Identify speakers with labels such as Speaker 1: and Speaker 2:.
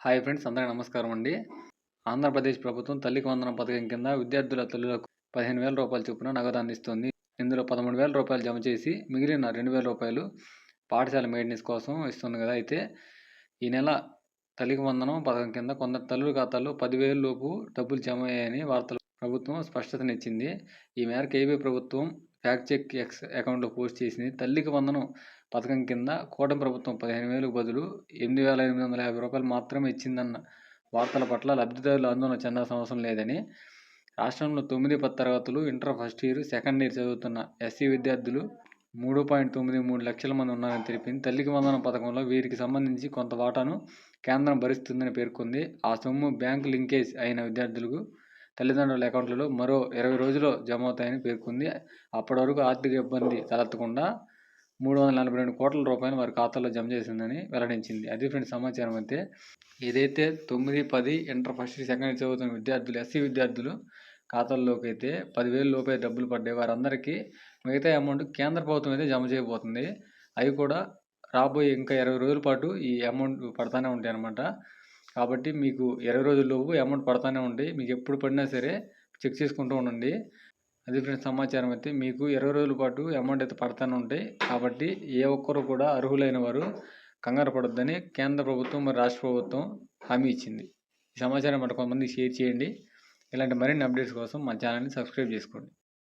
Speaker 1: Hi friends అందరికీ నమస్కారం అండి. ఆంధ్రప్రదేశ్ ప్రభుత్వం తల్లికి వందనం పథకం కింద విద్యార్థుల తల్లులకు పదిహేను వేల రూపాయల చొప్పున నగదు అందిస్తుంది ఇందులో పదమూడు వేల రూపాయలు జమ చేసి మిగిలిన రెండు వేల రూపాయలు పాఠశాల మెయింటెనెన్స్ కోసం ఇస్తుంది కదా అయితే ఈ నెల తల్లికి వందనం పథకం కింద కొందరు తల్లుల ఖాతాలో పదివేల లోపు డబ్బులు జమ అయ్యాయని వార్తలు ప్రభుత్వం స్పష్టతనిచ్చింది. ఈ మేరకు ఏపీ ప్రభుత్వం ఫ్యాక్ట్ చెక్ ఎక్స్ అకౌంట్లో పోస్ట్ చేసింది. తల్లికి వందనం పథకం కింద కూటమి ప్రభుత్వం పదిహేను వేలకు బదులు ఎనిమిది వేల ఎనిమిది వందల యాభై రూపాయలు మాత్రమే ఇచ్చిందన్న వార్తల పట్ల లబ్ధిదారులు ఆందోళన చెందాల్సిన అవసరం లేదని రాష్ట్రంలో తొమ్మిది పది తరగతులు inter first year second year చదువుతున్న ఎస్సీ విద్యార్థులు మూడు పాయింట్ తొమ్మిది మూడు లక్షల మంది ఉన్నారని తెలిపింది. తల్లికి వందనం పథకంలో వీరికి సంబంధించి కొంత వాటాను కేంద్రం భరిస్తుందని పేర్కొంది. ఆ సొమ్ము బ్యాంకు లింకేజ్ అయిన విద్యార్థులకు తల్లిదండ్రుల అకౌంట్లలో మరో ఇరవై రోజుల్లో జమ అవుతాయని పేర్కొంది. అప్పటి వరకు ఆర్థిక ఇబ్బంది తలెత్తకుండా మూడు వందల నలభై రెండు కోట్ల రూపాయలు వారి ఖాతాలో జమ చేసిందని వెల్లడించింది. అది ఫ్రెండ్స్ సమాచారం అయితే ఏదైతే తొమ్మిది పది ఇంటర్ ఫస్ట్ సెకండ్ చదువుతున్న విద్యార్థులు ఎస్సీ విద్యార్థులు ఖాతాల్లోకి అయితే పదివేలు లోపే డబ్బులు పడ్డాయి. వారందరికీ మిగతా అమౌంట్ కేంద్ర ప్రభుత్వం అయితే జమ చేయబోతుంది. అవి కూడా రాబోయే ఇంకా ఇరవై రోజుల పాటు ఈ అమౌంట్ పడతానే ఉంటాయి అన్నమాట కాబట్టి మీకు ఇరవై రోజుల్లోపు అమౌంట్ పడతానే ఉంటాయి మీకు ఎప్పుడు పడినా సరే చెక్ చేసుకుంటూ ఉండండి. అది ఫ్రెండ్స్ సమాచారం అయితే మీకు ఇరవై రోజుల పాటు అమౌంట్ అయితే పడతానే ఉంటాయి. కాబట్టి ఏ ఒక్కరు కూడా అర్హులైన వారు కంగారు పడొద్దని కేంద్ర ప్రభుత్వం మరి రాష్ట్ర ప్రభుత్వం హామీ ఇచ్చింది. ఈ సమాచారం మరి కొంతమంది షేర్ చేయండి. ఇలాంటి మరిన్ని అప్డేట్స్ కోసం మా ఛానల్ని సబ్స్క్రైబ్ చేసుకోండి.